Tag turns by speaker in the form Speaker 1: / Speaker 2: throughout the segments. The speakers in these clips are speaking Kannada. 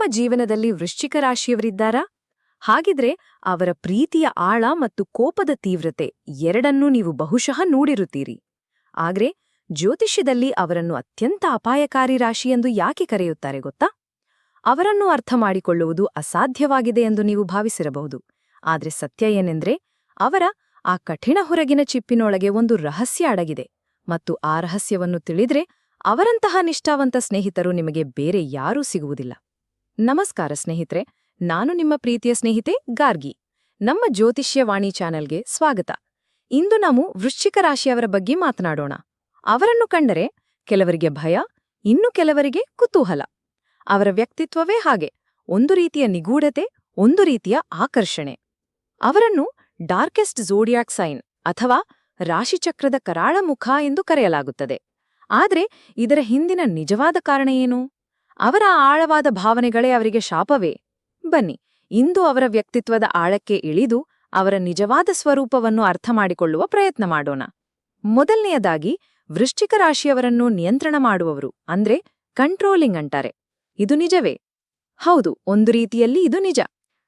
Speaker 1: ನಿಮ್ಮ ಜೀವನದಲ್ಲಿ ವೃಶ್ಚಿಕ ರಾಶಿಯವರಿದ್ದಾರಾ? ಹಾಗಿದ್ರೆ ಅವರ ಪ್ರೀತಿಯ ಆಳ ಮತ್ತು ಕೋಪದ ತೀವ್ರತೆ ಎರಡನ್ನೂ ನೀವು ಬಹುಶಃ ನೋಡಿರುತ್ತೀರಿ. ಆದ್ರೆ ಜ್ಯೋತಿಷ್ಯದಲ್ಲಿ ಅವರನ್ನು ಅತ್ಯಂತ ಅಪಾಯಕಾರಿ ರಾಶಿ ಎಂದು ಯಾಕೆ ಕರೆಯುತ್ತಾರೆ ಗೊತ್ತಾ? ಅವರನ್ನು ಅರ್ಥ ಮಾಡಿಕೊಳ್ಳುವುದು ಅಸಾಧ್ಯವಾಗಿದೆ ಎಂದು ನೀವು ಭಾವಿಸಿರಬಹುದು. ಆದ್ರೆ ಸತ್ಯ ಏನೆಂದ್ರೆ ಅವರ ಆ ಕಠಿಣ ಹೊರಗಿನ ಚಿಪ್ಪಿನೊಳಗೆ ಒಂದು ರಹಸ್ಯ ಅಡಗಿದೆ ಮತ್ತು ಆ ರಹಸ್ಯವನ್ನು ತಿಳಿದ್ರೆ ಅವರಂತಹ ನಿಷ್ಠಾವಂತ ಸ್ನೇಹಿತರು ನಿಮಗೆ ಬೇರೆ ಯಾರೂ ಸಿಗುವುದಿಲ್ಲ. ನಮಸ್ಕಾರ ಸ್ನೇಹಿತರೆ, ನಾನು ನಿಮ್ಮ ಪ್ರೀತಿಯ ಸ್ನೇಹಿತೆ ಗಾರ್ಗಿ. ನಮ್ಮ ಜ್ಯೋತಿಷ್ಯವಾಣಿ ಚಾನೆಲ್ಗೆ ಸ್ವಾಗತ. ಇಂದು ನಾವು ವೃಶ್ಚಿಕ ರಾಶಿಯವರ ಬಗ್ಗೆ ಮಾತನಾಡೋಣ. ಅವರನ್ನು ಕಂಡರೆ ಕೆಲವರಿಗೆ ಭಯ, ಇನ್ನು ಕೆಲವರಿಗೆ ಕುತೂಹಲ. ಅವರ ವ್ಯಕ್ತಿತ್ವವೇ ಹಾಗೆ, ಒಂದು ರೀತಿಯ ನಿಗೂಢತೆ, ಒಂದು ರೀತಿಯ ಆಕರ್ಷಣೆ. ಅವರನ್ನು ಡಾರ್ಕೆಸ್ಟ್ ಝೋಡಿಯಾಕ್ ಸೈನ್ ಅಥವಾ ರಾಶಿಚಕ್ರದ ಕರಾಳ ಮುಖ ಎಂದು ಕರೆಯಲಾಗುತ್ತದೆ. ಆದರೆ ಇದರ ಹಿಂದಿನ ನಿಜವಾದ ಕಾರಣ ಏನು? ಅವರ ಆಳವಾದ ಭಾವನೆಗಳೇ ಅವರಿಗೆ ಶಾಪವೇ. ಬನ್ನಿ, ಇಂದು ಅವರ ವ್ಯಕ್ತಿತ್ವದ ಆಳಕ್ಕೆ ಇಳಿದು ಅವರ ನಿಜವಾದ ಸ್ವರೂಪವನ್ನು ಅರ್ಥಮಾಡಿಕೊಳ್ಳುವ ಪ್ರಯತ್ನ ಮಾಡೋಣ. ಮೊದಲನೆಯದಾಗಿ, ವೃಶ್ಚಿಕ ರಾಶಿಯವರನ್ನು ನಿಯಂತ್ರಣ ಮಾಡುವವರು, ಅಂದ್ರೆ ಕಂಟ್ರೋಲಿಂಗ್ ಅಂತಾರೆ. ಇದು ನಿಜವೇ? ಹೌದು, ಒಂದು ರೀತಿಯಲ್ಲಿ ಇದು ನಿಜ.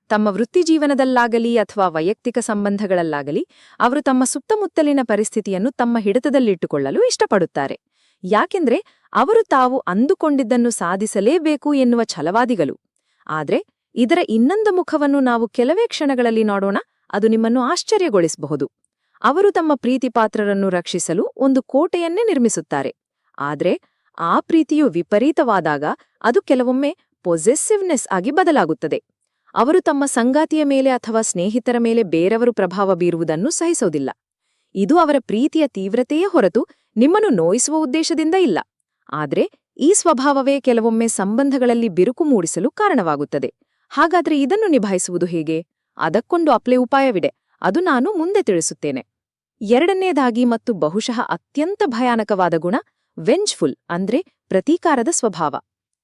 Speaker 1: ತಮ್ಮ ವೃತ್ತಿಜೀವನದಲ್ಲಾಗಲಿ ಅಥವಾ ವೈಯಕ್ತಿಕ ಸಂಬಂಧಗಳಲ್ಲಾಗಲಿ, ಅವರು ತಮ್ಮ ಸುತ್ತಮುತ್ತಲಿನ ಪರಿಸ್ಥಿತಿಯನ್ನು ತಮ್ಮ ಹಿಡಿತದಲ್ಲಿಟ್ಟುಕೊಳ್ಳಲು ಇಷ್ಟಪಡುತ್ತಾರೆ. ಯಾಕೆಂದ್ರೆ ಅವರು ತಾವು ಅಂದುಕೊಂಡಿದ್ದನ್ನು ಸಾಧಿಸಲೇಬೇಕು ಎನ್ನುವ ಛಲವಾದಿಗಳು. ಆದ್ರೆ, ಇದರ ಇನ್ನೊಂದು ಮುಖವನ್ನು ನಾವು ಕೆಲವೇ ಕ್ಷಣಗಳಲ್ಲಿ ನೋಡೋಣ, ಅದು ನಿಮ್ಮನ್ನು ಆಶ್ಚರ್ಯಗೊಳಿಸಬಹುದು. ಅವರು ತಮ್ಮ ಪ್ರೀತಿಪಾತ್ರರನ್ನು ರಕ್ಷಿಸಲು ಒಂದು ಕೋಟೆಯನ್ನೇ ನಿರ್ಮಿಸುತ್ತಾರೆ. ಆದ್ರೆ, ಆ ಪ್ರೀತಿಯು ವಿಪರೀತವಾದಾಗ ಅದು ಕೆಲವೊಮ್ಮೆ ಪೊಸೆಸಿವ್ನೆಸ್ ಆಗಿ ಬದಲಾಗುತ್ತದೆ. ಅವರು ತಮ್ಮ ಸಂಗಾತಿಯ ಮೇಲೆ ಅಥವಾ ಸ್ನೇಹಿತರ ಮೇಲೆ ಬೇರೆಯವರು ಪ್ರಭಾವ ಬೀರುವುದನ್ನು ಸಹಿಸೋದಿಲ್ಲ. ಇದು ಅವರ ಪ್ರೀತಿಯ ತೀವ್ರತೆಯೇ ಹೊರತು ನಿಮ್ಮನ್ನು ನೋಯಿಸುವ ಉದ್ದೇಶದಿಂದ ಇಲ್ಲ. ಆದ್ರೆ ಈ ಸ್ವಭಾವವೇ ಕೆಲವೊಮ್ಮೆ ಸಂಬಂಧಗಳಲ್ಲಿ ಬಿರುಕು ಮೂಡಿಸಲು ಕಾರಣವಾಗುತ್ತದೆ. ಹಾಗಾದ್ರೆ ಇದನ್ನು ನಿಭಾಯಿಸುವುದು ಹೇಗೆ? ಅದಕ್ಕೊಂದು ಅಪ್ಲೆ ಉಪಾಯವಿದೆ. ಅದು ನಾನು ಮುಂದೆ ತಿಳಿಸುತ್ತೇನೆ. ಎರಡನೇದಾಗಿ ಮತ್ತು ಬಹುಶಃ ಅತ್ಯಂತ ಭಯಾನಕವಾದ ಗುಣ, ವೆಂಜ್ಫುಲ್ ಅಂದ್ರೆ ಪ್ರತೀಕಾರದ ಸ್ವಭಾವ.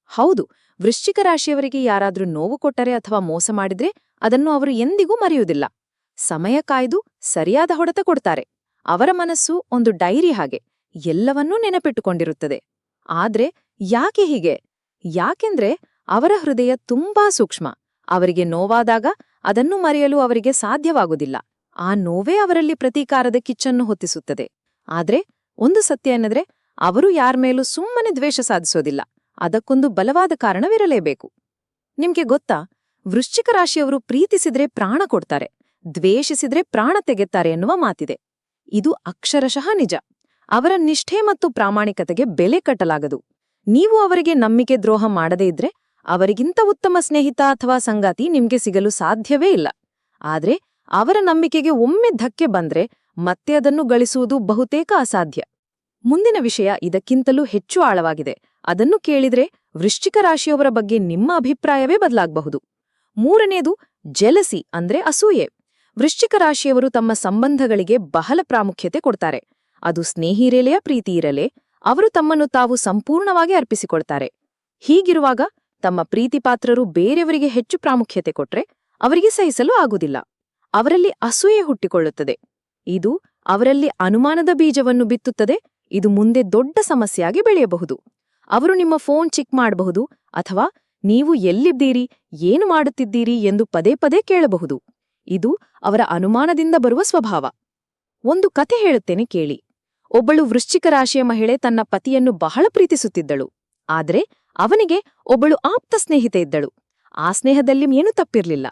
Speaker 1: ಹೌದು, ವೃಶ್ಚಿಕ ರಾಶಿಯವರಿಗೆ ಯಾರಾದ್ರೂ ನೋವು ಕೊಟ್ಟರೆ ಅಥವಾ ಮೋಸ ಮಾಡಿದ್ರೆ ಅದನ್ನು ಅವರು ಎಂದಿಗೂ ಮರೆಯುವುದಿಲ್ಲ. ಸಮಯ ಕಾಯ್ದು ಸರಿಯಾದ ಹೊಡೆತ ಕೊಡ್ತಾರೆ. ಅವರ ಮನಸ್ಸು ಒಂದು ಡೈರಿ ಹಾಗೆ, ಎಲ್ಲವನ್ನೂ ನೆನಪಿಟ್ಟುಕೊಂಡಿರುತ್ತದೆ. ಆದ್ರೆ ಯಾಕೆ ಹೀಗೆ? ಯಾಕೆಂದ್ರೆ ಅವರ ಹೃದಯ ತುಂಬಾ ಸೂಕ್ಷ್ಮ. ಅವರಿಗೆ ನೋವಾದಾಗ ಅದನ್ನು ಮರೆಯಲು ಅವರಿಗೆ ಸಾಧ್ಯವಾಗುವುದಿಲ್ಲ. ಆ ನೋವೇ ಅವರಲ್ಲಿ ಪ್ರತೀಕಾರದ ಕಿಚ್ಚನ್ನು ಹೊತ್ತಿಸುತ್ತದೆ. ಆದ್ರೆ ಒಂದು ಸತ್ಯ ಎನ್ನದ್ರೆ ಅವರು ಯಾರ ಮೇಲೂ ಸುಮ್ಮನೆ ದ್ವೇಷ ಸಾಧಿಸೋದಿಲ್ಲ. ಅದಕ್ಕೊಂದು ಬಲವಾದ ಕಾರಣವಿರಲೇಬೇಕು. ನಿಮ್ಗೆ ಗೊತ್ತಾ? ವೃಶ್ಚಿಕ ರಾಶಿಯವರು ಪ್ರೀತಿಸಿದ್ರೆ ಪ್ರಾಣ ಕೊಡ್ತಾರೆ. ದ್ವೇಷಿಸಿದ್ರೆ ಪ್ರಾಣ ತೆಗೆತ್ತಾರೆ ಎನ್ನುವ ಮಾತಿದೆ. ಇದು ಅಕ್ಷರಶಃ ನಿಜ. ಅವರ ನಿಷ್ಠೆ ಮತ್ತು ಪ್ರಾಮಾಣಿಕತೆಗೆ ಬೆಲೆ ಕಟ್ಟಲಾಗದು. ನೀವು ಅವರಿಗೆ ನಂಬಿಕೆ ದ್ರೋಹ ಮಾಡದೇ ಇದ್ರೆ ಅವರಿಗಿಂತ ಉತ್ತಮ ಸ್ನೇಹಿತ ಅಥವಾ ಸಂಗಾತಿ ನಿಮ್ಗೆ ಸಿಗಲು ಸಾಧ್ಯವೇ ಇಲ್ಲ. ಆದ್ರೆ ಅವರ ನಂಬಿಕೆಗೆ ಒಮ್ಮೆ ಧಕ್ಕೆ ಬಂದ್ರೆ ಮತ್ತೆ ಅದನ್ನು ಗಳಿಸುವುದು ಬಹುತೇಕ ಅಸಾಧ್ಯ. ಮುಂದಿನ ವಿಷಯ ಇದಕ್ಕಿಂತಲೂ ಹೆಚ್ಚು ಆಳವಾಗಿದೆ. ಅದನ್ನು ಕೇಳಿದ್ರೆ ವೃಶ್ಚಿಕ ರಾಶಿಯವರ ಬಗ್ಗೆ ನಿಮ್ಮ ಅಭಿಪ್ರಾಯವೇ ಬದಲಾಗಬಹುದು. ಮೂರನೇದು ಜೆಲಸಿ ಅಂದ್ರೆ ಅಸೂಯೆ. ವೃಶ್ಚಿಕ ರಾಶಿಯವರು ತಮ್ಮ ಸಂಬಂಧಗಳಿಗೆ ಬಹಳ ಪ್ರಾಮುಖ್ಯತೆ ಕೊಡ್ತಾರೆ. ಅದು ಸ್ನೇಹಿರೇಲೆಯ ಪ್ರೀತಿ ಇರಲೆ, ಅವರು ತಮ್ಮನ್ನು ತಾವು ಸಂಪೂರ್ಣವಾಗಿ ಅರ್ಪಿಸಿಕೊಳ್ತಾರೆ. ಹೀಗಿರುವಾಗ ತಮ್ಮ ಪ್ರೀತಿಪಾತ್ರರು ಬೇರೆಯವರಿಗೆ ಹೆಚ್ಚು ಪ್ರಾಮುಖ್ಯತೆ ಕೊಟ್ರೆ ಅವರಿಗೆ ಸಹಿಸಲು ಆಗುವುದಿಲ್ಲ. ಅವರಲ್ಲಿ ಅಸೂಯೆ ಹುಟ್ಟಿಕೊಳ್ಳುತ್ತದೆ. ಇದು ಅವರಲ್ಲಿ ಅನುಮಾನದ ಬೀಜವನ್ನು ಬಿತ್ತುತ್ತದೆ. ಇದು ಮುಂದೆ ದೊಡ್ಡ ಸಮಸ್ಯೆಯಾಗಿ ಬೆಳೆಯಬಹುದು. ಅವರು ನಿಮ್ಮ ಫೋನ್ ಚಿಕ್ ಮಾಡಬಹುದು ಅಥವಾ ನೀವು ಎಲ್ಲಿದ್ದೀರಿ, ಏನು ಮಾಡುತ್ತಿದ್ದೀರಿ ಎಂದು ಪದೇ ಪದೇ ಕೇಳಬಹುದು. ಇದು ಅವರ ಅನುಮಾನದಿಂದ ಬರುವ ಸ್ವಭಾವ. ಒಂದು ಕತೆ ಹೇಳುತ್ತೇನೆ ಕೇಳಿ. ಒಬ್ಬಳು ವೃಶ್ಚಿಕ ರಾಶಿಯ ಮಹಿಳೆ ತನ್ನ ಪತಿಯನ್ನು ಬಹಳ ಪ್ರೀತಿಸುತ್ತಿದ್ದಳು. ಆದರೆ ಅವನಿಗೆ ಒಬ್ಬಳು ಆಪ್ತ ಸ್ನೇಹಿತೆ ಇದ್ದಳು. ಆ ಸ್ನೇಹದಲ್ಲಿ ಏನೂ ತಪ್ಪಿರಲಿಲ್ಲ.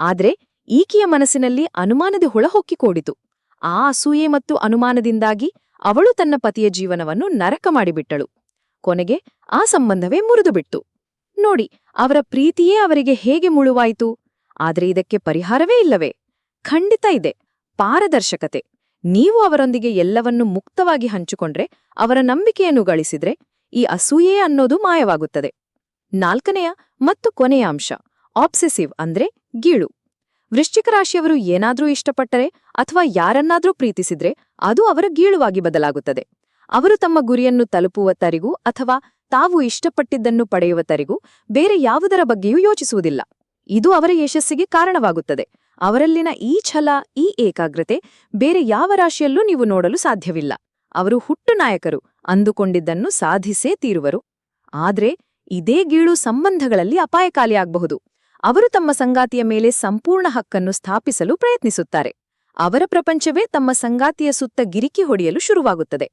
Speaker 1: ಆದರೆ ಈಕೆಯ ಮನಸ್ಸಿನಲ್ಲಿ ಅನುಮಾನದ ಹೊಳಹೊಕ್ಕಿಕೋಡಿತು ಆ ಅಸೂಯೆ ಮತ್ತು ಅನುಮಾನದಿಂದಾಗಿ ಅವಳು ತನ್ನ ಪತಿಯ ಜೀವನವನ್ನು ನರಕ ಮಾಡಿಬಿಟ್ಟಳು. ಕೊನೆಗೆ ಆ ಸಂಬಂಧವೇ ಮುರಿದುಬಿಟ್ಟು. ನೋಡಿ, ಅವರ ಪ್ರೀತಿಯೇ ಅವರಿಗೆ ಹೇಗೆ ಮುಳುವಾಯಿತು? ಆದರೆ ಇದಕ್ಕೆ ಪರಿಹಾರವೇ ಇಲ್ಲವೇ? ಖಂಡಿತ ಇದೆ. ಪಾರದರ್ಶಕತೆ. ನೀವು ಅವರೊಂದಿಗೆ ಎಲ್ಲವನ್ನೂ ಮುಕ್ತವಾಗಿ ಹಂಚಿಕೊಂಡ್ರೆ, ಅವರ ನಂಬಿಕೆಯನ್ನು ಗಳಿಸಿದ್ರೆ, ಈ ಅಸೂಯೆ ಅನ್ನೋದು ಮಾಯವಾಗುತ್ತದೆ. ನಾಲ್ಕನೆಯ ಮತ್ತು ಕೊನೆಯ ಅಂಶ ಆಬ್ಸೆಸಿವ್ ಅಂದ್ರೆ ಗೀಳು. ವೃಶ್ಚಿಕ ರಾಶಿಯವರು ಏನಾದರೂ ಇಷ್ಟಪಟ್ಟರೆ ಅಥವಾ ಯಾರನ್ನಾದ್ರೂ ಪ್ರೀತಿಸಿದ್ರೆ, ಅದು ಅವರ ಗೀಳುವಾಗಿ ಬದಲಾಗುತ್ತದೆ. ಅವರು ತಮ್ಮ ಗುರಿಯನ್ನು ತಲುಪುವ ತರಿಗೂ ಅಥವಾ ತಾವು ಇಷ್ಟಪಟ್ಟಿದ್ದನ್ನು ಪಡೆಯುವತ್ತರಿಗೂ ಬೇರೆ ಯಾವುದರ ಬಗ್ಗೆಯೂ ಯೋಚಿಸುವುದಿಲ್ಲ. ಇದು ಅವರ ಯಶಸ್ಸಿಗೆ ಕಾರಣವಾಗುತ್ತದೆ. ಅವರಲ್ಲಿನ ಈ ಛಲ, ಈ ಏಕಾಗ್ರತೆ ಬೇರೆ ಯಾವ ರಾಶಿಯಲ್ಲೂ ನೀವು ನೋಡಲು ಸಾಧ್ಯವಿಲ್ಲ. ಅವರು ಹುಟ್ಟು ನಾಯಕರು, ಅಂದುಕೊಂಡಿದ್ದನ್ನು ಸಾಧಿಸೇ ತೀರುವರು. ಆದ್ರೆ ಇದೇ ಗೀಳು ಸಂಬಂಧಗಳಲ್ಲಿ ಅಪಾಯಕಾಲಿಯಾಗಬಹುದು ಅವರು ತಮ್ಮ ಸಂಗಾತಿಯ ಮೇಲೆ ಸಂಪೂರ್ಣ ಹಕ್ಕನ್ನು ಸ್ಥಾಪಿಸಲು ಪ್ರಯತ್ನಿಸುತ್ತಾರೆ. ಅವರ ಪ್ರಪಂಚವೇ ತಮ್ಮ ಸಂಗಾತಿಯ ಸುತ್ತ ಗಿರಿಕಿ ಹೊಡೆಯಲು ಶುರುವಾಗುತ್ತದೆ.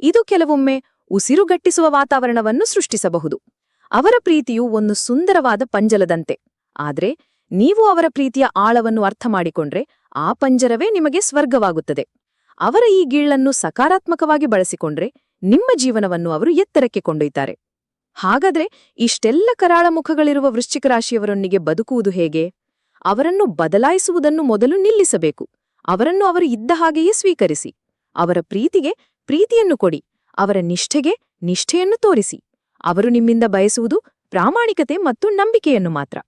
Speaker 1: ಇದು ಕೆಲವೊಮ್ಮೆ ಉಸಿರುಗಟ್ಟಿಸುವ ವಾತಾವರಣವನ್ನು ಸೃಷ್ಟಿಸಬಹುದು. ಅವರ ಪ್ರೀತಿಯು ಒಂದು ಸುಂದರವಾದ ಪಂಜಲದಂತೆ. ಆದ್ರೆ ನೀವು ಅವರ ಪ್ರೀತಿಯ ಆಳವನ್ನು ಅರ್ಥ ಮಾಡಿಕೊಂಡ್ರೆ ಆ ಪಂಜರವೇ ನಿಮಗೆ ಸ್ವರ್ಗವಾಗುತ್ತದೆ. ಅವರ ಈ ಗೀಳನ್ನು ಸಕಾರಾತ್ಮಕವಾಗಿ ಬಳಸಿಕೊಂಡ್ರೆ ನಿಮ್ಮ ಜೀವನವನ್ನು ಅವರು ಎತ್ತರಕ್ಕೆ ಕೊಂಡೊಯ್ತಾರೆ. ಹಾಗಾದ್ರೆ ಇಷ್ಟೆಲ್ಲ ಕರಾಳ ಮುಖಗಳಿರುವ ವೃಶ್ಚಿಕ ರಾಶಿಯವರೊಂದಿಗೆ ಬದುಕುವುದು ಹೇಗೆ? ಅವರನ್ನು ಬದಲಾಯಿಸುವುದನ್ನು ಮೊದಲು ನಿಲ್ಲಿಸಬೇಕು. ಅವರನ್ನು ಅವರು ಇದ್ದ ಹಾಗೆಯೇ ಸ್ವೀಕರಿಸಿ. ಅವರ ಪ್ರೀತಿಗೆ ಪ್ರೀತಿಯನ್ನು ಕೊಡಿ. ಅವರ ನಿಷ್ಠೆಗೆ ನಿಷ್ಠೆಯನ್ನು ತೋರಿಸಿ. ಅವರು ನಿಮ್ಮಿಂದ ಬಯಸುವುದು ಪ್ರಾಮಾಣಿಕತೆ ಮತ್ತು ನಂಬಿಕೆಯನ್ನು ಮಾತ್ರ.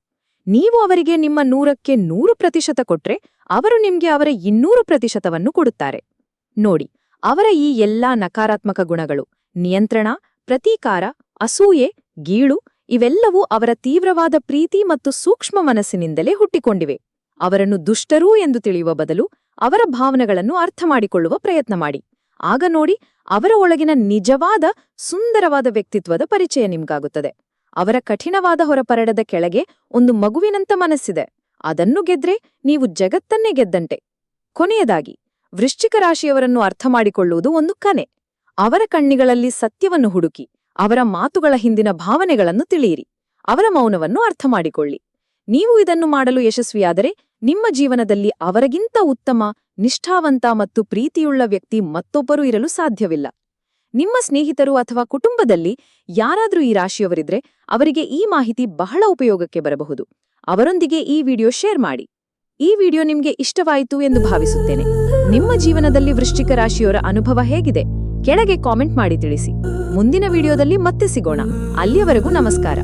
Speaker 1: ನೀವು ಅವರಿಗೆ ನಿಮ್ಮ ನೂರಕ್ಕೆ ನೂರು ಪ್ರತಿಶತ ಕೊಟ್ರೆ ಅವರು ನಿಮ್ಗೆ ಅವರ ಇನ್ನೂರು ಪ್ರತಿಶತವನ್ನು ಕೊಡುತ್ತಾರೆ. ನೋಡಿ, ಅವರ ಈ ಎಲ್ಲಾ ನಕಾರಾತ್ಮಕ ಗುಣಗಳು, ನಿಯಂತ್ರಣ, ಪ್ರತೀಕಾರ, ಅಸೂಯೆ, ಗೀಳು, ಇವೆಲ್ಲವೂ ಅವರ ತೀವ್ರವಾದ ಪ್ರೀತಿ ಮತ್ತು ಸೂಕ್ಷ್ಮ ಮನಸ್ಸಿನಿಂದಲೇ ಹುಟ್ಟಿಕೊಂಡಿವೆ. ಅವರನ್ನು ದುಷ್ಟರೂ ಎಂದು ತಿಳಿಯುವ ಬದಲು ಅವರ ಭಾವನೆಗಳನ್ನು ಅರ್ಥಮಾಡಿಕೊಳ್ಳುವ ಪ್ರಯತ್ನ ಮಾಡಿ. ಆಗ ನೋಡಿ, ಅವರ ಒಳಗಿನ ನಿಜವಾದ, ಸುಂದರವಾದ ವ್ಯಕ್ತಿತ್ವದ ಪರಿಚಯ ನಿಮ್ಗಾಗುತ್ತದೆ. ಅವರ ಕಠಿಣವಾದ ಹೊರಪರಡದ ಕೆಳಗೆ ಒಂದು ಮಗುವಿನಂತ ಮನಸ್ಸಿದೆ. ಅದನ್ನು ಗೆದ್ರೆ ನೀವು ಜಗತ್ತನ್ನೇ ಗೆದ್ದಂತೆ. ಕೊನೆಯದಾಗಿ, ವೃಶ್ಚಿಕ ರಾಶಿಯವರನ್ನು ಅರ್ಥಮಾಡಿಕೊಳ್ಳುವುದು ಒಂದು ಕನೆ. ಅವರ ಕಣ್ಣಿಗಳಲ್ಲಿ ಸತ್ಯವನ್ನು ಹುಡುಕಿ, ಅವರ ಮಾತುಗಳ ಹಿಂದಿನ ಭಾವನೆಗಳನ್ನು ತಿಳಿಯಿರಿ. ಅವರ ಮೌನವನ್ನು ಅರ್ಥಮಾಡಿಕೊಳ್ಳಿ. ನೀವು ಇದನ್ನು ಮಾಡಲು ಯಶಸ್ವಿಯಾದರೆ ನಿಮ್ಮ ಜೀವನದಲ್ಲಿ ಅವರಿಗಿಂತ ಉತ್ತಮ, ನಿಷ್ಠಾವಂತ ಮತ್ತು ಪ್ರೀತಿಯುಳ್ಳ ವ್ಯಕ್ತಿ ಮತ್ತೊಬ್ಬರು ಇರಲು ಸಾಧ್ಯವಿಲ್ಲ. ನಿಮ್ಮ ಸ್ನೇಹಿತರು ಅಥವಾ ಕುಟುಂಬದಲ್ಲಿ ಯಾರಾದರೂ ಈ ರಾಶಿಯವರಿದ್ರೆ ಅವರಿಗೆ ಈ ಮಾಹಿತಿ ಬಹಳ ಉಪಯೋಗಕ್ಕೆ ಬರಬಹುದು. ಅವರೊಂದಿಗೆ ಈ ವಿಡಿಯೋ ಶೇರ್ ಮಾಡಿ. ಈ ವಿಡಿಯೋ ನಿಮ್ಗೆ ಇಷ್ಟವಾಯಿತು ಎಂದು ಭಾವಿಸುತ್ತೇನೆ. ನಿಮ್ಮ ಜೀವನದಲ್ಲಿ ವೃಶ್ಚಿಕ ರಾಶಿಯವರ ಅನುಭವ ಹೇಗಿದೆ? ಕೆಳಗೆ ಕಾಮೆಂಟ್ ಮಾಡಿ ತಿಳಿಸಿ. ಮುಂದಿನ ವಿಡಿಯೋದಲ್ಲಿ ಮತ್ತೆ ಸಿಗೋಣ. ಅಲ್ಲಿಯವರೆಗೂ ನಮಸ್ಕಾರ.